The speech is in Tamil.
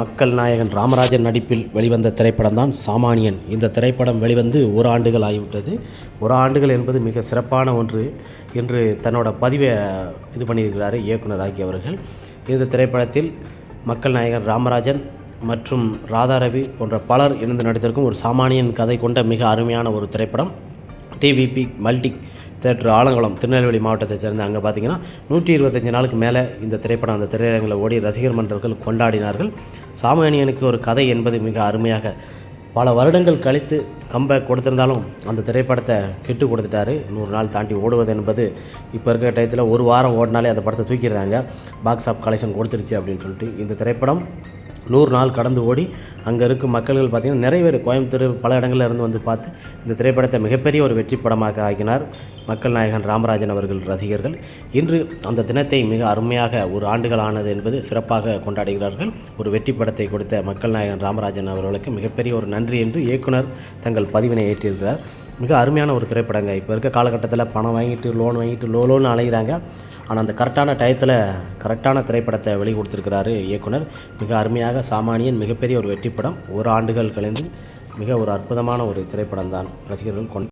மக்கள் நாயகன் ராமராஜன் நடிப்பில் வெளிவந்த திரைப்படம் தான் சாமானியன். இந்த திரைப்படம் வெளிவந்து ஒரு ஆண்டுகள் ஆகிவிட்டது. ஒரு ஆண்டுகள் என்பது மிக சிறப்பான ஒன்று என்று தன்னோட பதிவை இது பண்ணியிருக்கிறார் இயக்குனர் ஆகியவர்கள் இந்த திரைப்படத்தில் மக்கள் நாயகன் ராமராஜன் மற்றும் ராதாரவி போன்ற பலர் இணைந்து நடித்திருக்கும் ஒரு சாமானியன் கதை கொண்ட மிக அருமையான ஒரு திரைப்படம். TVB multi theatre Alangulam Tirunelveli மாவட்டத்தை சேர்ந்த அங்கே பார்த்தீங்கன்னா நூற்றி இருபத்தஞ்சி நாளுக்கு மேலே இந்த திரைப்படம் அந்த திரையரங்கில் ஓடி ரசிகர் மன்றர்கள் கொண்டாடினார்கள். சாமானியனுக்கு ஒரு கதை என்பது மிக அருமையாக பல வருடங்கள் கழித்து கம்பை கொடுத்திருந்தாலும் அந்த திரைப்படத்தை கெட்டு கொடுத்துட்டாரு. நூறு நாள் தாண்டி ஓடுவது என்பது இப்போ இருக்கிற டயத்தில் ஒரு வாரம் ஓடினாலே அந்த படத்தை தூக்கிடுறாங்க. பாக்ஸ் ஆஃப் கலெக்ஷன் கொடுத்துருச்சு அப்படின்னு சொல்லிட்டு இந்த திரைப்படம் நூறு நாள் கடந்து ஓடி அங்கே இருக்கும் மக்கள்கள் பார்த்திங்கன்னா நிறைய பேர் கோயம்புத்தூர் பல இடங்களில் இருந்து வந்து பார்த்து இந்த திரைப்படத்தை மிகப்பெரிய ஒரு வெற்றி படமாக ஆக்கினார் மக்கள் நாயகன் ராமராஜன் அவர்கள் ரசிகர்கள். இன்று அந்த தினத்தை மிக அருமையாக ஒரு ஆண்டுகள் ஆனது என்பது சிறப்பாக கொண்டாடுகிறார்கள். ஒரு வெற்றி படத்தை கொடுத்த மக்கள் நாயகன் ராமராஜன் அவர்களுக்கு மிகப்பெரிய ஒரு நன்றி என்று இயக்குனர் தங்கள் பதிவினை ஏற்றிருக்கிறார். மிக அருமையான ஒரு திரைப்படங்க. இப்போ இருக்க காலகட்டத்தில் பணம் வாங்கிட்டு லோன் வாங்கிட்டு லோ லோன் அலைகிறாங்க ஆனால் அந்த கரெக்டான டயத்தில் கரெக்டான திரைப்படத்தை வெளி கொடுத்துருக்கிறாரு இயக்குனர். மிக அருமையாக சாமானியன் மிகப்பெரிய ஒரு வெற்றி படம். ஒரு ஆண்டுகள் கழிந்து மிக ஒரு அற்புதமான ஒரு திரைப்படம் தான் ரசிகர்கள் கொண்டு